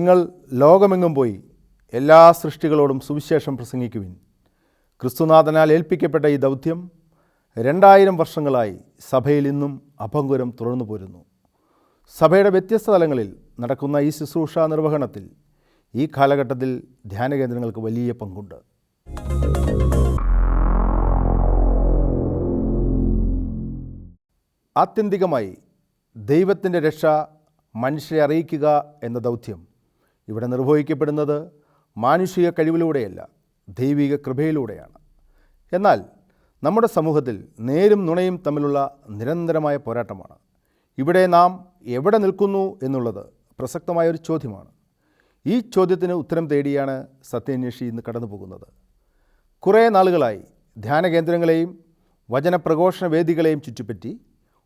നിങ്ങൾ ലോകമെങ്ങും പോയി എല്ലാ സൃഷ്ടികളോടും സുവിശേഷം പ്രസംഗിക്കുവിൻ. ക്രിസ്തുനാഥനാൽ ഏൽപ്പിക്കപ്പെട്ട ഈ ദൗത്യം രണ്ടായിരം വർഷങ്ങളായി സഭയിൽ ഇന്നും അഭംഗുരം തുറന്നു പോരുന്നു. സഭയുടെ വ്യത്യസ്ത തലങ്ങളിൽ നടക്കുന്ന ഈ ശുശ്രൂഷ നിർവഹണത്തിൽ ഈ കാലഘട്ടത്തിൽ ധ്യാന കേന്ദ്രങ്ങൾക്ക് വലിയ പങ്കുണ്ട്. ആത്യന്തികമായി ദൈവത്തിന്റെ രക്ഷ മനുഷ്യരെ അറിയിക്കുക എന്ന ദൗത്യം ഇവിടെ നിർവഹിക്കപ്പെടുന്നത് മാനുഷിക കഴിവിലൂടെയല്ല ദൈവിക കൃപയിലൂടെയാണ്. എന്നാൽ നമ്മുടെ സമൂഹത്തിൽ നേരും നുണയും തമ്മിലുള്ള നിരന്തരമായ പോരാട്ടമാണ്. ഇവിടെ നാം എവിടെ നിൽക്കുന്നു എന്നുള്ളത് പ്രസക്തമായ ഒരു ചോദ്യമാണ്. ഈ ചോദ്യത്തിന് ഉത്തരം തേടിയാണ് സത്യാന്വേഷി ഇന്ന് കടന്നു പോകുന്നത് കുറേ നാളുകളായി ധ്യാന കേന്ദ്രങ്ങളെയും വചനപ്രഘോഷണ വേദികളെയും ചുറ്റിപ്പറ്റി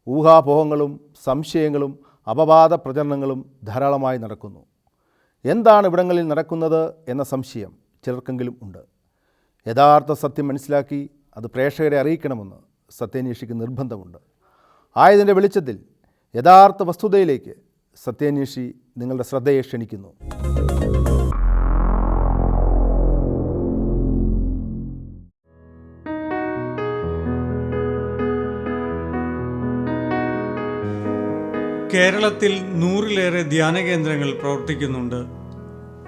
ഊഹാപോഹങ്ങളും സംശയങ്ങളും അപവാദ പ്രചരണങ്ങളും ധാരാളമായി നടക്കുന്നു. എന്താണ് ഇവിടങ്ങളിൽ നടക്കുന്നത് എന്ന സംശയം ചിലർക്കെങ്കിലും ഉണ്ട്. യഥാർത്ഥ സത്യം മനസ്സിലാക്കി അത് പ്രേക്ഷകരെ അറിയിക്കണമെന്ന് സത്യാന്വേഷിക്ക് നിർബന്ധമുണ്ട്. ആയതിന്റെ വെളിച്ചത്തിൽ യഥാർത്ഥ വസ്തുതയിലേക്ക് സത്യാന്വേഷി നിങ്ങളുടെ ശ്രദ്ധയെ ക്ഷണിക്കുന്നു. കേരളത്തിൽ നൂറിലേറെ ധ്യാന കേന്ദ്രങ്ങൾ പ്രവർത്തിക്കുന്നുണ്ട്.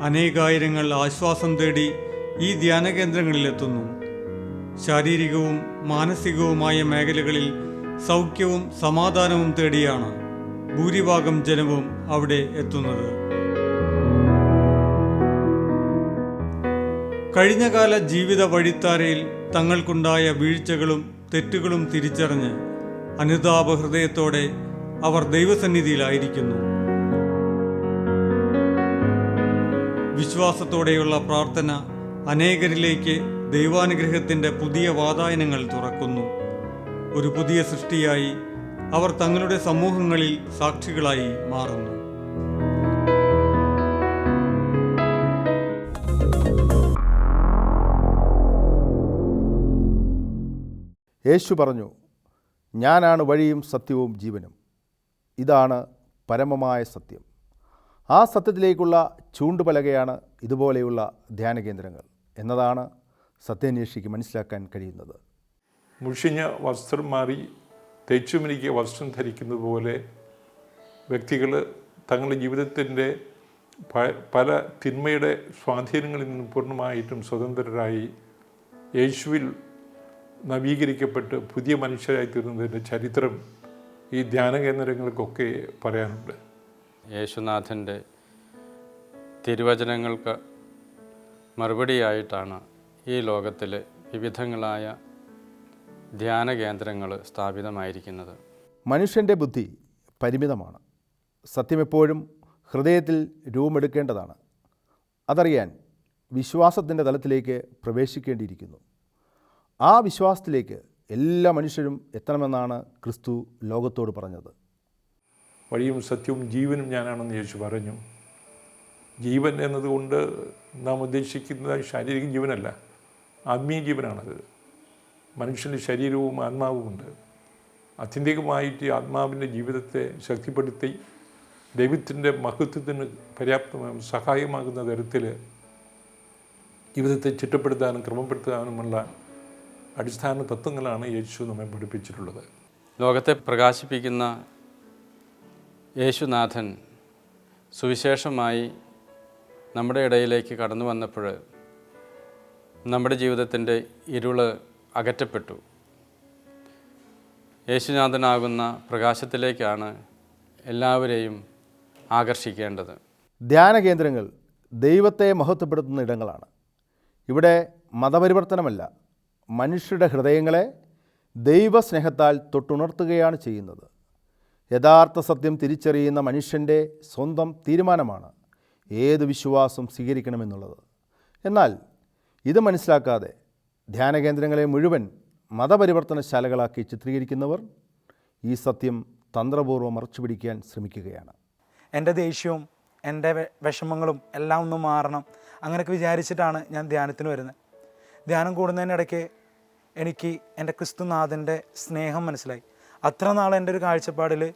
അനേകായിരങ്ങൾ ആശ്വാസം തേടി ഈ ധ്യാന കേന്ദ്രങ്ങളിലെത്തുന്നു. ശാരീരികവും മാനസികവുമായ മേഖലകളിൽ സൗഖ്യവും സമാധാനവും തേടിയാണ് ഭൂരിഭാഗം ജനവും അവിടെ എത്തുന്നത്. കഴിഞ്ഞകാല ജീവിത വഴിത്താരയിൽ തങ്ങൾക്കുണ്ടായ വീഴ്ചകളും തെറ്റുകളും തിരിച്ചറിഞ്ഞ് അനുതാപ ഹൃദയത്തോടെ അവർ ദൈവസന്നിധിയിലായിരിക്കുന്നു. വിശ്വാസത്തോടെയുള്ള പ്രാർത്ഥന അനേകരിലേക്ക് ദൈവാനുഗ്രഹത്തിന്റെ പുതിയ വാതായനങ്ങൾ തുറക്കുന്നു. ഒരു പുതിയ സൃഷ്ടിയായി അവർ തങ്ങളുടെ സമൂഹങ്ങളിൽ സാക്ഷികളായി മാറുന്നു. യേശു പറഞ്ഞു ഞാനാണ് വഴിയും സത്യവും ജീവനും. ഇതാണ് പരമമായ സത്യം. ആ സത്യത്തിലേക്കുള്ള ചൂണ്ടുപലകയാണ് ഇതുപോലെയുള്ള ധ്യാന കേന്ദ്രങ്ങൾ എന്നതാണ് സത്യാന്വേഷിക്ക് മനസ്സിലാക്കാൻ കഴിയുന്നത്. മുഷിഞ്ഞ വസ്ത്രം മാറി തേച്ചുമിനിക്ക് വസ്ത്രം ധരിക്കുന്നത് പോലെ വ്യക്തികൾ തങ്ങളുടെ ജീവിതത്തിന്റെ പല തിന്മയുടെ സ്വാധീനങ്ങളിൽ നിന്നും പൂർണമായിട്ടും സ്വതന്ത്രരായി യേശുവിൽ നവീകരിക്കപ്പെട്ട് പുതിയ മനുഷ്യരായി തീർന്നതിന്റെ ചരിത്രം ഈ ധ്യാന കേന്ദ്രങ്ങൾക്കൊക്കെ പറയാനുണ്ട്. യേശുനാഥന്റെ തിരുവചനങ്ങൾക്ക് മറുപടിയായിട്ടാണ് ഈ ലോകത്തിൽ വിവിധങ്ങളായ ധ്യാന കേന്ദ്രങ്ങൾ സ്ഥാപിതമായിരിക്കുന്നത്. മനുഷ്യന്റെ ബുദ്ധി പരിമിതമാണ്. സത്യമെപ്പോഴും ഹൃദയത്തിൽ രൂപമെടുക്കേണ്ടതാണ്. അതറിയാൻ വിശ്വാസത്തിന്റെ തലത്തിലേക്ക് പ്രവേശിക്കേണ്ടിയിരിക്കുന്നു. ആ വിശ്വാസത്തിലേക്ക് എല്ലാ മനുഷ്യരും എത്തണമെന്നാണ് ക്രിസ്തു ലോകത്തോട് പറഞ്ഞത്. വഴിയും സത്യവും ജീവനും ഞാനാണെന്ന് യേശു പറഞ്ഞു. ജീവൻ എന്നതുകൊണ്ട് നാം ഉദ്ദേശിക്കുന്നത് ശാരീരിക ജീവനല്ല ആത്മീയ ജീവനാണത്. മനുഷ്യന്റെ ശരീരവും ആത്മാവുമുണ്ട് ആത്യന്തികമായിട്ട് ആത്മാവിന്റെ ജീവിതത്തെ ശക്തിപ്പെടുത്തി ദൈവത്തിന്റെ മഹത്വത്തിന് പര്യാപ്തമായും സഹായമാകുന്ന തരത്തിൽ ജീവിതത്തെ ചിട്ടപ്പെടുത്താനും ക്രമപ്പെടുത്താനുമുള്ള അടിസ്ഥാന തത്വങ്ങളാണ് യേശു നമ്മെ പഠിപ്പിച്ചിട്ടുള്ളത്. ലോകത്തെ പ്രകാശിപ്പിക്കുന്ന യേശുനാഥൻ സുവിശേഷമായി നമ്മുടെ ഇടയിലേക്ക് കടന്നു വന്നപ്പോൾ നമ്മുടെ ജീവിതത്തിന്റെ ഇരുൾ അകറ്റപ്പെട്ടു. യേശുനാഥനാകുന്ന പ്രകാശത്തിലേക്കാണ് എല്ലാവരെയും ആകർഷിക്കേണ്ടത്. ധ്യാന കേന്ദ്രങ്ങൾ ദൈവത്തെ മഹത്വപ്പെടുത്തുന്ന ഇടങ്ങളാണ്. ഇവിടെ മതപരിവർത്തനമല്ല മനുഷ്യരുടെ ഹൃദയങ്ങളെ ദൈവസ്നേഹത്താൽ തൊട്ടുണർത്തുകയാണ് ചെയ്യുന്നത്. യഥാർത്ഥ സത്യം തിരിച്ചറിയുന്ന മനുഷ്യന്റെ സ്വന്തം തീരുമാനമാണ് ഏത് വിശ്വാസം സ്വീകരിക്കണമെന്നുള്ളത്. എന്നാൽ ഇത് മനസ്സിലാക്കാതെ ധ്യാന കേന്ദ്രങ്ങളെ മുഴുവൻ മതപരിവർത്തനശാലകളാക്കി ചിത്രീകരിക്കുന്നവർ ഈ സത്യം തന്ത്രപൂർവം മറച്ചുപിടിക്കാൻ ശ്രമിക്കുകയാണ്. എന്റെ ദേഷ്യവും എന്റെ വിഷമങ്ങളും എല്ലാം ഒന്ന് മാറണം. അങ്ങനെയൊക്കെ വിചാരിച്ചിട്ടാണ് ഞാൻ ധ്യാനത്തിന് വരുന്നത്. ധ്യാനം കൂടുന്നതിനിടയ്ക്ക് എനിക്ക് എന്റെ ക്രിസ്തുനാഥന്റെ സ്നേഹം മനസ്സിലായി. അത്ര നാൾ എന്റെ ഒരു കാഴ്ചപ്പാടിൽ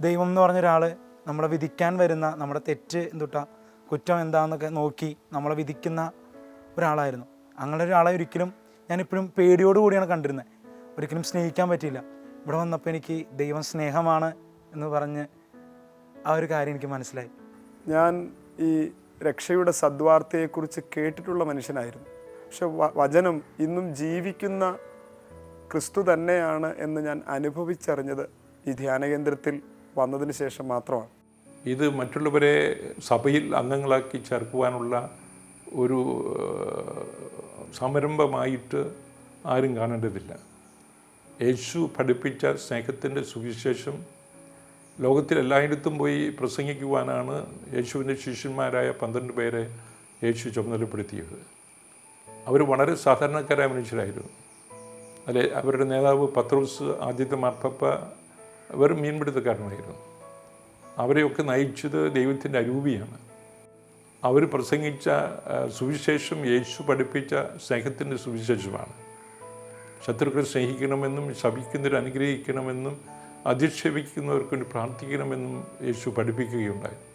ദൈവം എന്ന് പറഞ്ഞ ഒരാൾ നമ്മളെ വിധിക്കാൻ വരുന്ന നമ്മുടെ തെറ്റ് എന്തുട്ടാ കുറ്റം എന്താണെന്നൊക്കെ നോക്കി നമ്മളെ വിധിക്കുന്ന ഒരാളായിരുന്നു. അങ്ങനെ ഒരാളെ ഒരിക്കലും ഞാനിപ്പോഴും പേടിയോടുകൂടിയാണ് കണ്ടിരുന്നത്. ഒരിക്കലും സ്നേഹിക്കാൻ പറ്റിയില്ല. ഇവിടെ വന്നപ്പോൾ എനിക്ക് ദൈവം സ്നേഹമാണ് എന്ന് പറഞ്ഞ് ആ ഒരു കാര്യം എനിക്ക് മനസ്സിലായി. ഞാൻ ഈ രക്ഷയുടെ സദ്വാർത്തയെക്കുറിച്ച് കേട്ടിട്ടുള്ള മനുഷ്യനായിരുന്നു. പക്ഷെ വചനം ഇന്നും ജീവിക്കുന്ന ക്രിസ്തു തന്നെയാണ് എന്ന് ഞാൻ അനുഭവിച്ചറിഞ്ഞത് ഈ ധ്യാന കേന്ദ്രത്തിൽ വന്നതിന് ശേഷം മാത്രമാണ്. ഇത് മറ്റുള്ളവരെ സഭയിൽ അംഗങ്ങളാക്കി ചേർക്കുവാനുള്ള ഒരു സംരംഭമായിട്ട് ആരും കാണേണ്ടതില്ല. യേശു പഠിപ്പിച്ച സ്നേഹത്തിന്റെ സുവിശേഷം ലോകത്തിൽ എല്ലായിടത്തും പോയി പ്രസംഗിക്കുവാനാണ് യേശുവിന്റെ ശിഷ്യന്മാരായ പന്ത്രണ്ട് പേരെ യേശു ചുമതലപ്പെടുത്തിയത്. അവർ വളരെ സാധാരണക്കാരായ മനുഷ്യരായിരുന്നു. അല്ലെ അവരുടെ നേതാവ് പത്രോസ് ആദ്യത്തെ മാർപ്പപ്പ വെറും മീൻപിടുത്തക്കാരനായിരുന്നു അവരെയൊക്കെ നയിച്ചത് ദൈവത്തിന്റെ അരൂപിയാണ്. അവർ പ്രസംഗിച്ച സുവിശേഷം യേശു പഠിപ്പിച്ച സ്നേഹത്തിന്റെ സുവിശേഷമാണ്. ശത്രുക്കളെ സ്നേഹിക്കണമെന്നും ശപിക്കുന്നവർ അനുഗ്രഹിക്കണമെന്നും അധിക്ഷേപിക്കുന്നവർക്ക് വേണ്ടി പ്രാർത്ഥിക്കണമെന്നും യേശു പഠിപ്പിക്കുകയുണ്ടായി.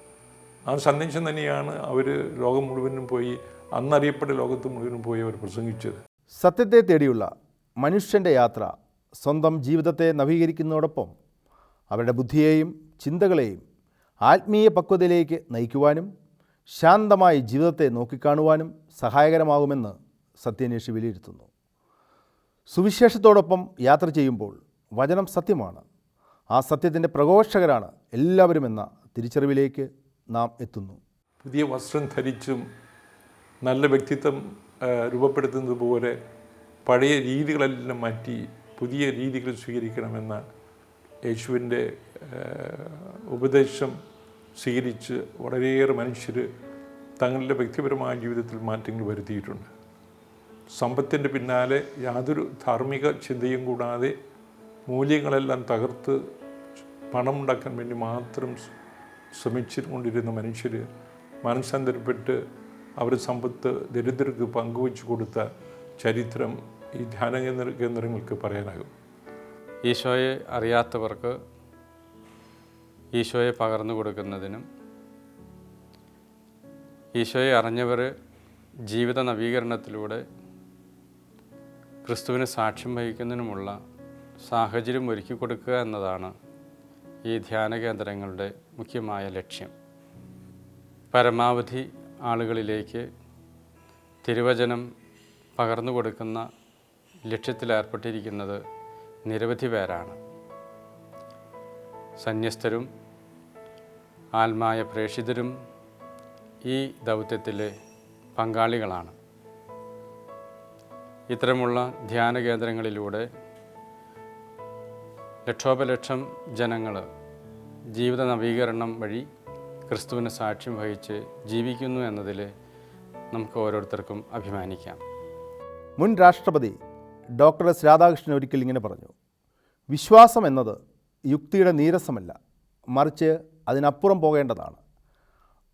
ആ സന്ദേശം തന്നെയാണ് അവർ ലോകം മുഴുവനും പോയി അന്നറിയപ്പെട്ട ലോകത്ത് മുഴുവനും പോയി അവർ പ്രസംഗിച്ചത്. സത്യത്തെ തേടിയുള്ള മനുഷ്യന്റെ യാത്ര സ്വന്തം ജീവിതത്തെ നവീകരിക്കുന്നതോടൊപ്പം അവരുടെ ബുദ്ധിയെയും ചിന്തകളെയും ആത്മീയ പക്വതയിലേക്ക് നയിക്കുവാനും ശാന്തമായി ജീവിതത്തെ നോക്കിക്കാണുവാനും സഹായകരമാകുമെന്ന് സത്യാന്വേഷി വിലയിരുത്തുന്നു. സുവിശേഷത്തോടൊപ്പം യാത്ര ചെയ്യുമ്പോൾ വചനം സത്യമാണ്. ആ സത്യത്തിന്റെ പ്രഘോഷകരാണ് എല്ലാവരുമെന്ന തിരിച്ചറിവിലേക്ക് നാം എത്തുന്നു. പുതിയ വസ്ത്രം ധരിച്ചും നല്ല വ്യക്തിത്വം രൂപപ്പെടുത്തുന്നത് പോലെ പഴയ രീതികളെല്ലാം മാറ്റി പുതിയ രീതികൾ സ്വീകരിക്കണമെന്ന യേശുവിന്റെ ഉപദേശം സ്വീകരിച്ച് വളരെയേറെ മനുഷ്യർ തങ്ങളുടെ വ്യക്തിപരമായ ജീവിതത്തിൽ മാറ്റങ്ങൾ വരുത്തിയിട്ടുണ്ട്. സമ്പത്തിന്റെ പിന്നാലെ യാതൊരു ധാർമ്മിക ചിന്തയും കൂടാതെ മൂല്യങ്ങളെല്ലാം തകർത്ത് പണമുണ്ടാക്കാൻ വേണ്ടി മാത്രം ശ്രമിച്ചുകൊണ്ടിരുന്ന മനുഷ്യർ മനസ്സന്തരപ്പെട്ട് അവർ സമ്പത്ത് ദരിദ്രർക്ക് പങ്കുവച്ചു കൊടുത്ത ചരിത്രം ഈ ധ്യാന കേന്ദ്ര കേന്ദ്രങ്ങൾക്ക് പറയാനാകും. ഈശോയെ അറിയാത്തവർക്ക് ഈശോയെ പകർന്നു കൊടുക്കുന്നതിനും ഈശോയെ അറിഞ്ഞവർ ജീവിത നവീകരണത്തിലൂടെ ക്രിസ്തുവിന് സാക്ഷ്യം വഹിക്കുന്നതിനുമുള്ള സാഹചര്യം ഒരുക്കി കൊടുക്കുക എന്നതാണ് ഈ ധ്യാന കേന്ദ്രങ്ങളുടെ മുഖ്യമായ ലക്ഷ്യം. പരമാവധി ആളുകളിലേക്ക് തിരുവചനം പകർന്നു കൊടുക്കുന്ന ലക്ഷ്യത്തിലേർപ്പെട്ടിരിക്കുന്നത് നിരവധി പേരാണ്. സന്യസ്തരും ആത്മായ പ്രേഷിതരും ഈ ദൗത്യത്തിലെ പങ്കാളികളാണ്. ഇത്തരമുള്ള ധ്യാന കേന്ദ്രങ്ങളിലൂടെ ലക്ഷോപലക്ഷം ജനങ്ങൾ ജീവിത നവീകരണം വഴി ക്രിസ്തുവിന് സാക്ഷ്യം വഹിച്ച് ജീവിക്കുന്നു എന്നതിൽ നമുക്ക് ഓരോരുത്തർക്കും അഭിമാനിക്കാം. മുൻ രാഷ്ട്രപതി ഡോക്ടർ എസ്. രാധാകൃഷ്ണൻ ഒരിക്കൽ ഇങ്ങനെ പറഞ്ഞു വിശ്വാസം എന്നത് യുക്തിയുടെ നീരസമല്ല മറിച്ച് അതിനപ്പുറം പോകേണ്ടതാണ്.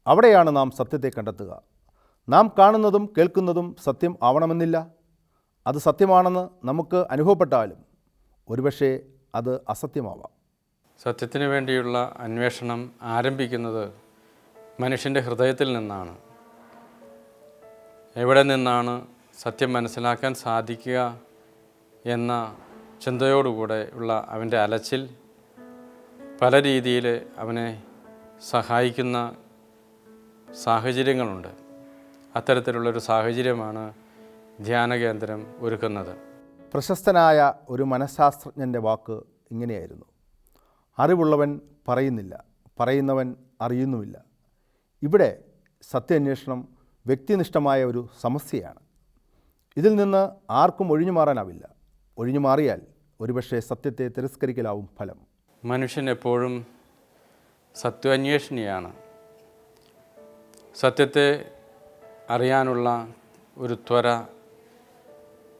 അവിടെയാണ് നാം സത്യത്തെ കണ്ടെത്തുക. നാം കാണുന്നതും കേൾക്കുന്നതും സത്യം ആവണമെന്നില്ല. അത് സത്യമാണെന്ന് നമുക്ക് അനുഭവപ്പെട്ടാലും ഒരുപക്ഷെ അത് അസത്യമാവാം. സത്യത്തിന് വേണ്ടിയുള്ള അന്വേഷണം ആരംഭിക്കുന്നത് മനുഷ്യന്റെ ഹൃദയത്തിൽ നിന്നാണ്. എവിടെ നിന്നാണ് സത്യം മനസ്സിലാക്കാൻ സാധിക്കുക എന്ന ചിന്തയോടുകൂടെ ഉള്ള അവന്റെ അലച്ചിൽ പല രീതിയിൽ അവനെ സഹായിക്കുന്ന സാഹചര്യങ്ങളുണ്ട്. അത്തരത്തിലുള്ളൊരു സാഹചര്യമാണ് ധ്യാന കേന്ദ്രം ഒരുക്കുന്നത്. പ്രശസ്തനായ ഒരു മനഃശാസ്ത്രജ്ഞന്റെ വാക്ക് ഇങ്ങനെയായിരുന്നു. അറിവുള്ളവൻ പറയുന്നില്ല പറയുന്നവൻ അറിയുന്നുമില്ല. ഇവിടെ സത്യാന്വേഷണം വ്യക്തിനിഷ്ഠമായ ഒരു സമസ്യയാണ്. ഇതിൽ നിന്ന് ആർക്കും ഒഴിഞ്ഞു മാറാനാവില്ല. ഒഴിഞ്ഞു മാറിയാൽ ഒരുപക്ഷെ സത്യത്തെ തിരസ്കരിക്കലാവും ഫലം. മനുഷ്യൻ എപ്പോഴും സത്യാന്വേഷണിയാണ്. സത്യത്തെ അറിയാനുള്ള ഒരു ത്വര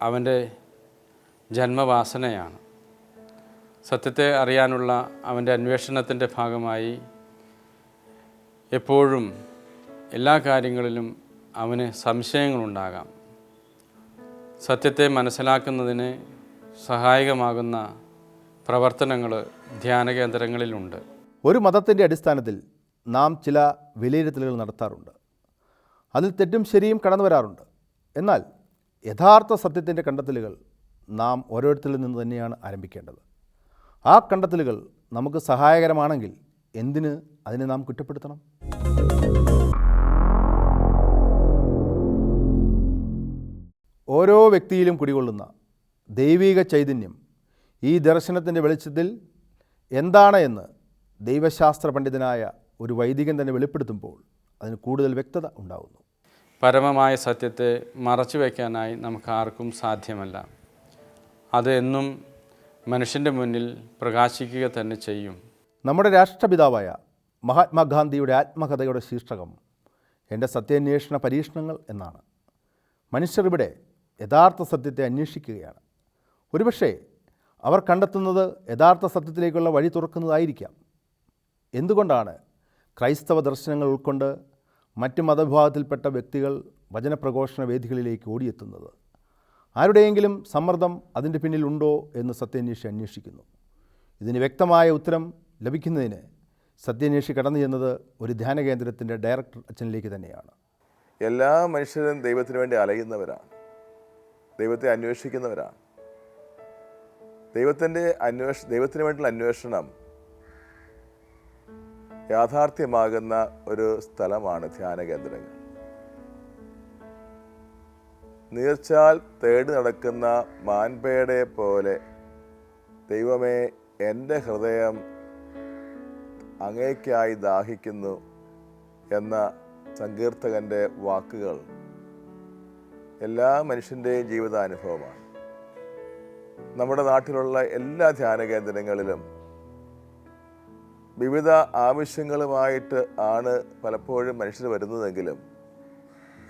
അവന്റെ ജന്മവാസനയാണ്. സത്യത്തെ അറിയാനുള്ള അവന്റെ അന്വേഷണത്തിന്റെ ഭാഗമായി എപ്പോഴും എല്ലാ കാര്യങ്ങളിലും അവന് സംശയങ്ങളുണ്ടാകാം. സത്യത്തെ മനസ്സിലാക്കുന്നതിന് സഹായകമാകുന്ന പ്രവർത്തനങ്ങൾ ധ്യാന കേന്ദ്രങ്ങളിലുണ്ട്. ഒരു മതത്തിന്റെ അടിസ്ഥാനത്തിൽ നാം ചില വിലയിരുത്തലുകൾ നടത്താറുണ്ട്. അതിൽ തെറ്റും ശരിയും കടന്നു വരാറുണ്ട്. എന്നാൽ യഥാർത്ഥ സത്യത്തിന്റെ കണ്ടെത്തലുകൾ നാം ഓരോരുത്തരിൽ നിന്ന് തന്നെയാണ് ആരംഭിക്കേണ്ടത്. ആ കണ്ടെത്തലുകൾ നമുക്ക് സഹായകരമാണെങ്കിൽ എന്തിന് അതിനെ നാം കുറ്റപ്പെടുത്തണം? ഓരോ വ്യക്തിയിലും കുടികൊള്ളുന്ന ദൈവിക ചൈതന്യം ഈ ദർശനത്തിന്റെ വെളിച്ചത്തിൽ എന്താണ് എന്ന് ദൈവശാസ്ത്ര പണ്ഡിതനായ ഒരു വൈദികൻ തന്നെ വെളിപ്പെടുത്തുമ്പോൾ അതിന് കൂടുതൽ വ്യക്തത ഉണ്ടാകുന്നു പരമമായ സത്യത്തെ മറച്ചു വയ്ക്കാനായി നമുക്ക് ആർക്കും സാധ്യമല്ല. അതെന്നും മനുഷ്യന്റെ മുന്നിൽ പ്രകാശിക്കുക തന്നെ ചെയ്യും. നമ്മുടെ രാഷ്ട്രപിതാവായ മഹാത്മാഗാന്ധിയുടെ ആത്മകഥയുടെ ശീർഷകം എന്റെ സത്യാന്വേഷണ പരീക്ഷണങ്ങൾ എന്നാണ്. മനുഷ്യർ ഇവിടെ യഥാർത്ഥ സത്യത്തെ അന്വേഷിക്കുകയാണ്. ഒരുപക്ഷേ അവർ കണ്ടെത്തുന്നത് യഥാർത്ഥ സത്യത്തിലേക്കുള്ള വഴി തുറക്കുന്നതായിരിക്കാം. എന്തുകൊണ്ടാണ് ക്രൈസ്തവ ദർശനങ്ങൾ ഉൾക്കൊണ്ട് മറ്റ് മതവിഭാഗത്തിൽപ്പെട്ട വ്യക്തികൾ വചനപ്രഘോഷണ വേദികളിലേക്ക് ഓടിയെത്തുന്നത്? ആരുടെയെങ്കിലും സമ്മർദ്ദം അതിന്റെ പിന്നിലുണ്ടോ എന്ന് സത്യാന്വേഷി അന്വേഷിക്കുന്നു. ഇതിന് വ്യക്തമായ ഉത്തരം ലഭിക്കുന്നതിന് സത്യാന്വേഷി കടന്നു ചെന്നത് ഒരു ധ്യാന കേന്ദ്രത്തിന്റെ ഡയറക്ടർ അച്ഛനിലേക്ക് തന്നെയാണ്. എല്ലാ മനുഷ്യരും ദൈവത്തിന് വേണ്ടി അലയുന്നവരാണ്. ദൈവത്തെ അന്വേഷിക്കുന്നവരാണ്. ദൈവത്തിന്റെ അന്വേഷ ദൈവത്തിന് വേണ്ടിയുള്ള അന്വേഷണം യാഥാർത്ഥ്യമാകുന്ന ഒരു സ്ഥലമാണ് ധ്യാന കേന്ദ്രങ്ങൾ. നീർച്ചാൽ തേടി നടക്കുന്ന മാൻപേടെ പോലെ ദൈവമേ എന്റെ ഹൃദയം അങ്ങേക്കായി ദാഹിക്കുന്നു എന്ന സങ്കീർത്തകന്റെ വാക്കുകൾ എല്ലാ മനുഷ്യന്റെയും ജീവിതാനുഭവമാണ്. നമ്മുടെ നാട്ടിലുള്ള എല്ലാ ധ്യാന കേന്ദ്രങ്ങളിലും വിവിധ ആവശ്യങ്ങളുമായിട്ട് ആണ് പലപ്പോഴും മനുഷ്യർ വരുന്നതെങ്കിലും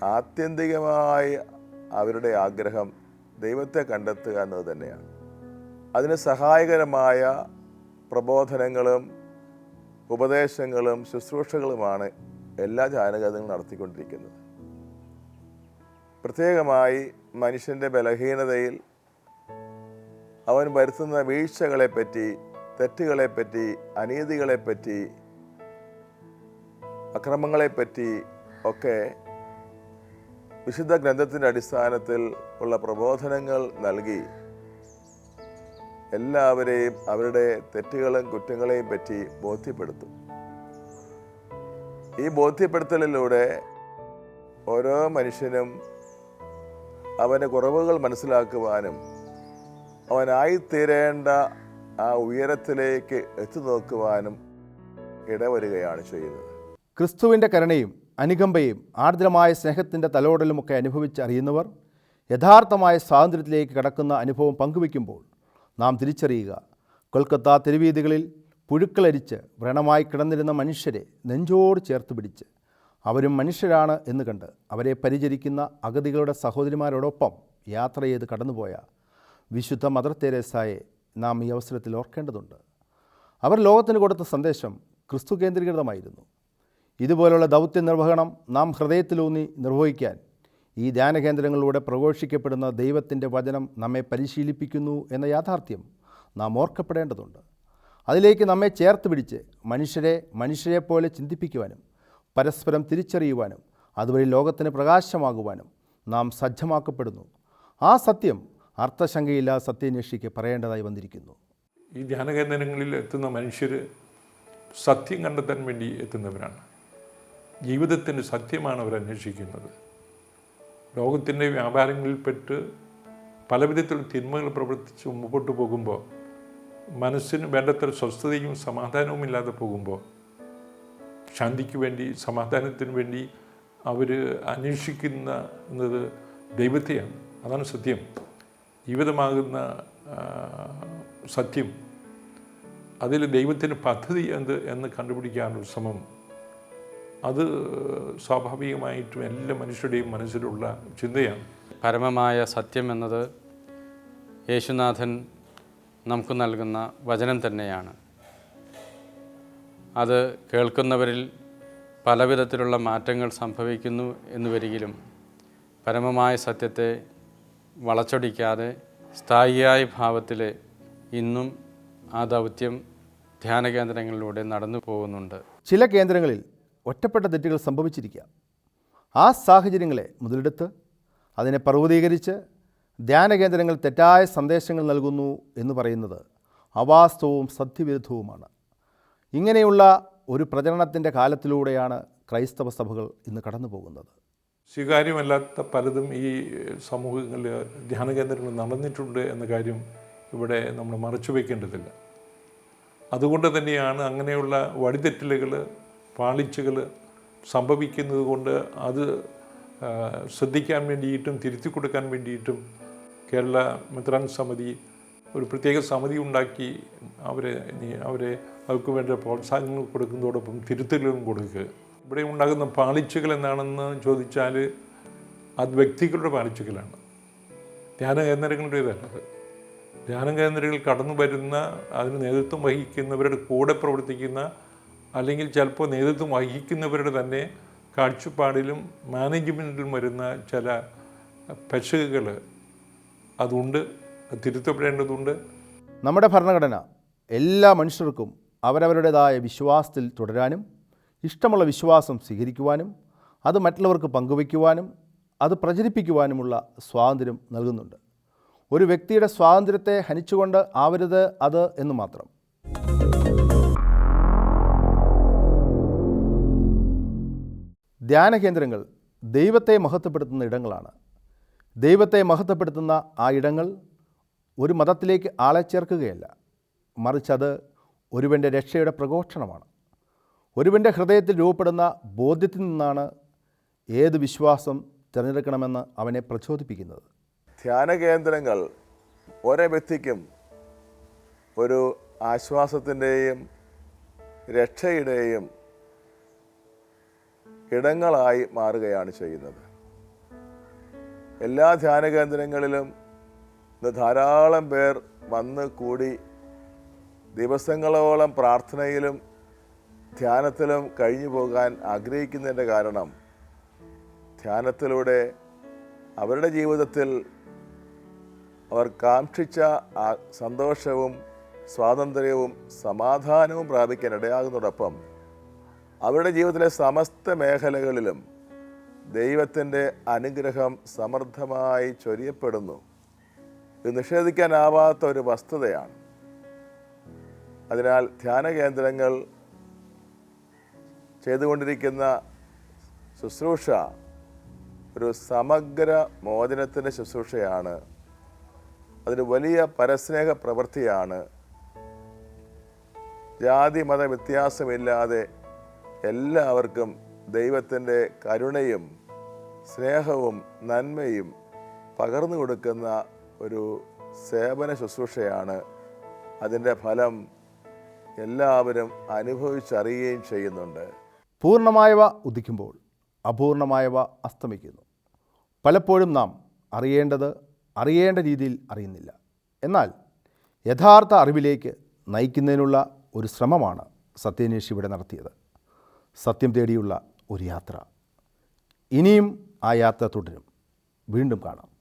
ആത്യന്തികമായി അവരുടെ ആഗ്രഹം ദൈവത്തെ കണ്ടെത്തുക എന്നത് തന്നെയാണ്. അതിന് സഹായകരമായ പ്രബോധനങ്ങളും ഉപദേശങ്ങളും ശുശ്രൂഷകളുമാണ് എല്ലാ ധ്യാനകേന്ദ്രങ്ങളും നടത്തിക്കൊണ്ടിരിക്കുന്നത്. പ്രത്യേകമായി മനുഷ്യന്റെ ബലഹീനതയിൽ അവൻ വരുത്തുന്ന വീഴ്ചകളെപ്പറ്റി തെറ്റുകളെപ്പറ്റി അനീതികളെപ്പറ്റി അക്രമങ്ങളെപ്പറ്റി ഒക്കെ വിശുദ്ധ ഗ്രന്ഥത്തിന്റെ അടിസ്ഥാനത്തിൽ ഉള്ള പ്രബോധനങ്ങൾ നൽകി. എല്ലാവരെയും അവരുടെ തെറ്റുകളും കുറ്റങ്ങളെയും പറ്റി ബോധ്യപ്പെടുത്തും. ഈ ബോധ്യപ്പെടുത്തലിലൂടെ ഓരോ മനുഷ്യനും അവന്റെ കുറവുകൾ മനസ്സിലാക്കുവാനും അവനായിത്തീരേണ്ട ആ ഉയരത്തിലേക്ക് എത്തി നോക്കുവാനും ഇടവരികയാണ് ചെയ്യുന്നത്. ക്രിസ്തുവിന്റെ കരുണയും അനുകമ്പയും ആർദ്രമായ സ്നേഹത്തിന്റെ തലോടലുമൊക്കെ അനുഭവിച്ചറിയുന്നവർ യഥാർത്ഥമായ സ്വാതന്ത്ര്യത്തിലേക്ക് കടക്കുന്ന അനുഭവം പങ്കുവയ്ക്കുമ്പോൾ നാം തിരിച്ചറിയുക. കൊൽക്കത്ത തെരുവീതികളിൽ പുഴുക്കളരിച്ച് വ്രണമായി കിടന്നിരുന്ന മനുഷ്യരെ നെഞ്ചോട് ചേർത്ത് പിടിച്ച് അവരും മനുഷ്യരാണ് എന്ന് കണ്ട് അവരെ പരിചരിക്കുന്ന അഗതികളുടെ സഹോദരിമാരോടൊപ്പം യാത്ര ചെയ്ത് കടന്നുപോയ വിശുദ്ധ മദർ തെരേസായെ നാം ഈ അവസരത്തിൽ ഓർക്കേണ്ടതുണ്ട്. അവർ ലോകത്തിന് കൊടുത്ത സന്ദേശം ക്രിസ്തു കേന്ദ്രീകൃതമായിരുന്നു. ഇതുപോലുള്ള ദൗത്യ നിർവഹണം നാം ഹൃദയത്തിലൂന്നി നിർവഹിക്കാൻ ഈ ധ്യാനകേന്ദ്രങ്ങളിലൂടെ പ്രഘോഷിക്കപ്പെടുന്ന ദൈവത്തിന്റെ വചനം നമ്മെ പരിശീലിപ്പിക്കുന്നു എന്ന യാഥാർത്ഥ്യം നാം ഓർക്കപ്പെടേണ്ടതുണ്ട്. അതിലേക്ക് നമ്മെ ചേർത്ത് പിടിച്ച് മനുഷ്യരെ മനുഷ്യരെപ്പോലെ ചിന്തിപ്പിക്കുവാനും പരസ്പരം തിരിച്ചറിയുവാനും അതുവഴി ലോകത്തിന് പ്രകാശമാകുവാനും നാം സജ്ജമാക്കപ്പെടുന്നു. ആ സത്യം അർത്ഥശങ്കയില്ലാ സത്യാന്വേഷിക്ക് പറയേണ്ടതായി വന്നിരിക്കുന്നു. ഈ ധ്യാനകേന്ദ്രങ്ങളിൽ എത്തുന്ന മനുഷ്യർ സത്യം കണ്ടെത്താൻ വേണ്ടി എത്തുന്നവരാണ്. ജീവിതത്തിന്റെ സത്യമാണ് അവർ അന്വേഷിക്കുന്നത്. ലോകത്തിന്റെ വ്യാപാരങ്ങളിൽപ്പെട്ട് പല വിധത്തിലുള്ള തിന്മകൾ പ്രവർത്തിച്ച് മുമ്പോട്ട് പോകുമ്പോൾ മനസ്സിന് വേണ്ടത്ര സ്വസ്ഥതയും സമാധാനവും ഇല്ലാതെ പോകുമ്പോൾ ശാന്തിക്ക് വേണ്ടി സമാധാനത്തിന് വേണ്ടി അവർ അന്വേഷിക്കുന്നത് ദൈവത്തെയാണ്. അതാണ് സത്യം. ജീവിതമാകുന്ന സത്യം. അതിൽ ദൈവത്തിന് പദ്ധതി എന്ത് എന്ന് കണ്ടുപിടിക്കാനുള്ള ശ്രമം അത് സ്വാഭാവികമായിട്ടും എല്ലാ മനുഷ്യരുടെയും മനസ്സിലുള്ള ചിന്തയാണ്. പരമമായ സത്യം എന്നത് യേശുനാഥൻ നമുക്ക് നൽകുന്ന വചനം തന്നെയാണ്. അത് കേൾക്കുന്നവരിൽ പലവിധത്തിലുള്ള മാറ്റങ്ങൾ സംഭവിക്കുന്നു എന്ന് വരികിലും പരമമായ സത്യത്തെ വളച്ചൊടിക്കാതെ സ്ഥായിയായ ഭാവത്തിൽ ഇന്നും ആ ദൗത്യം ധ്യാന കേന്ദ്രങ്ങളിലൂടെ നടന്നു പോകുന്നുണ്ട്. ചില കേന്ദ്രങ്ങളിൽ ഒറ്റപ്പെട്ട തെറ്റുകൾ സംഭവിച്ചിരിക്കുക. ആ സാഹചര്യങ്ങളെ മുതലെടുത്ത് അതിനെ പർവതീകരിച്ച് ധ്യാനകേന്ദ്രങ്ങൾ തെറ്റായ സന്ദേശങ്ങൾ നൽകുന്നു എന്ന് പറയുന്നത് അവാസ്തവവും സത്യവിരുദ്ധവുമാണ്. ഇങ്ങനെയുള്ള ഒരു പ്രചരണത്തിന്റെ കാലത്തിലൂടെയാണ് ക്രൈസ്തവ സഭകൾ ഇന്ന് കടന്നു പോകുന്നത് സ്വീകാര്യമല്ലാത്ത പലതും ഈ സമൂഹങ്ങളിൽ ധ്യാന കേന്ദ്രങ്ങളിൽ നടന്നിട്ടുണ്ട് എന്ന കാര്യം ഇവിടെ നമ്മൾ മറച്ചു വയ്ക്കേണ്ടതില്ല. അതുകൊണ്ട് തന്നെയാണ് അങ്ങനെയുള്ള വഴിതെറ്റലുകൾ പാളിച്ചകൾ സംഭവിക്കുന്നത് കൊണ്ട് അത് ശ്രദ്ധിക്കാൻ വേണ്ടിയിട്ടും തിരുത്തി കൊടുക്കാൻ വേണ്ടിയിട്ടും കേരള മെത്രാൻ സമിതി ഒരു പ്രത്യേക സമിതി ഉണ്ടാക്കി അവരെ അവരെ അവർക്ക് വേണ്ട പ്രോത്സാഹനങ്ങൾ കൊടുക്കുന്നതോടൊപ്പം തിരുത്തലുകളും കൊടുക്കുക. ഇവിടെ ഉണ്ടാകുന്ന പാളിച്ചകൾ എന്താണെന്ന് ചോദിച്ചാൽ അത് വ്യക്തികളുടെ പാളിച്ചകളാണ് ധ്യാന കേന്ദ്രങ്ങളുടേതല്ല ധ്യാന കേന്ദ്രങ്ങളിൽ കടന്നു വരുന്ന അതിന് നേതൃത്വം വഹിക്കുന്നവരുടെ കൂടെ പ്രവർത്തിക്കുന്ന അല്ലെങ്കിൽ ചിലപ്പോൾ നേതൃത്വം വഹിക്കുന്നവരുടെ തന്നെ കാഴ്ചപ്പാടിലും മാനേജ്മെന്റിലും വരുന്ന ചില പെശകുകൾ അതുണ്ട് തിരുത്തപ്പെടേണ്ടതുണ്ട്. നമ്മുടെ ഭരണഘടന എല്ലാ മനുഷ്യർക്കും അവരവരുടേതായ വിശ്വാസത്തിൽ തുടരാനും ഇഷ്ടമുള്ള വിശ്വാസം സ്വീകരിക്കുവാനും അത് മറ്റുള്ളവർക്ക് പങ്കുവയ്ക്കുവാനും അത് പ്രചരിപ്പിക്കുവാനുമുള്ള സ്വാതന്ത്ര്യം നൽകുന്നുണ്ട്. ഒരു വ്യക്തിയുടെ സ്വാതന്ത്ര്യത്തെ ഹനിച്ചുകൊണ്ട് ആവരുത് അത് എന്ന് മാത്രം. ധ്യാന കേന്ദ്രങ്ങൾ ദൈവത്തെ മഹത്വപ്പെടുത്തുന്ന ഇടങ്ങളാണ്. ദൈവത്തെ മഹത്വപ്പെടുത്തുന്ന ആ ഇടങ്ങൾ ഒരു മതത്തിലേക്ക് ആളെ ചേർക്കുകയല്ല. മറിച്ചത് ഒരുവന്റെ രക്ഷയുടെ പ്രഘോഷണമാണ് ഒരുവന്റെ ഹൃദയത്തിൽ രൂപപ്പെടുന്ന ബോധ്യത്തിൽ നിന്നാണ് ഏത് വിശ്വാസം തിരഞ്ഞെടുക്കണമെന്ന് അവനെ പ്രചോദിപ്പിക്കുന്നത്. ധ്യാന കേന്ദ്രങ്ങൾ ഓരോ വ്യക്തിക്കും ഒരു ആശ്വാസത്തിന്റെയും രക്ഷയുടെയും ഇടങ്ങളായി മാറുകയാണ് ചെയ്യുന്നത്. എല്ലാ ധ്യാന കേന്ദ്രങ്ങളിലും ഇന്ന് ധാരാളം പേർ വന്ന് കൂടി ദിവസങ്ങളോളം പ്രാർത്ഥനയിലും ധ്യാനത്തിലും കഴിഞ്ഞു പോകാൻ ആഗ്രഹിക്കുന്നതിന്റെ കാരണം ധ്യാനത്തിലൂടെ അവരുടെ ജീവിതത്തിൽ അവർ കാക്ഷിച്ച സന്തോഷവും സ്വാതന്ത്ര്യവും സമാധാനവും പ്രാപിക്കാൻ ഇടയാകുന്നതോടൊപ്പം അവരുടെ ജീവിതത്തിലെ സമസ്ത മേഖലകളിലും ദൈവത്തിന്റെ അനുഗ്രഹം സമൃദ്ധമായി ചൊരിയപ്പെടുന്നു. ഇത് നിഷേധിക്കാനാവാത്ത ഒരു വസ്തുതയാണ്. അതിനാൽ ധ്യാന കേന്ദ്രങ്ങൾ ചെയ്തുകൊണ്ടിരിക്കുന്ന ശുശ്രൂഷ ഒരു സമഗ്ര മോചനത്തിന്റെ ശുശ്രൂഷയാണ്. അതൊരു വലിയ പരസ്നേഹ പ്രവൃത്തിയാണ്. ജാതി മത വ്യത്യാസമില്ലാതെ എല്ലാവർക്കും ദൈവത്തിന്റെ കരുണയും സ്നേഹവും നന്മയും പകർന്നു കൊടുക്കുന്ന ഒരു സേവന ശുശ്രൂഷയാണ് അതിന്റെ ഫലം എല്ലാവരും അനുഭവിച്ചറിയുകയും ചെയ്യുന്നുണ്ട്. പൂർണമായവ ഉദിക്കുമ്പോൾ അപൂർണമായവ അസ്തമിക്കുന്നു. പലപ്പോഴും നാം അറിയേണ്ടത് അറിയേണ്ട രീതിയിൽ അറിയുന്നില്ല. എന്നാൽ യഥാർത്ഥ അറിവിലേക്ക് നയിക്കുന്നതിനുള്ള ഒരു ശ്രമമാണ് സത്യന്വേഷി ഇവിടെ നടത്തിയത്. സത്യം തേടിയുള്ള ഒരു യാത്ര. ഇനിയും ആ യാത്ര തുടരും. വീണ്ടും കാണാം.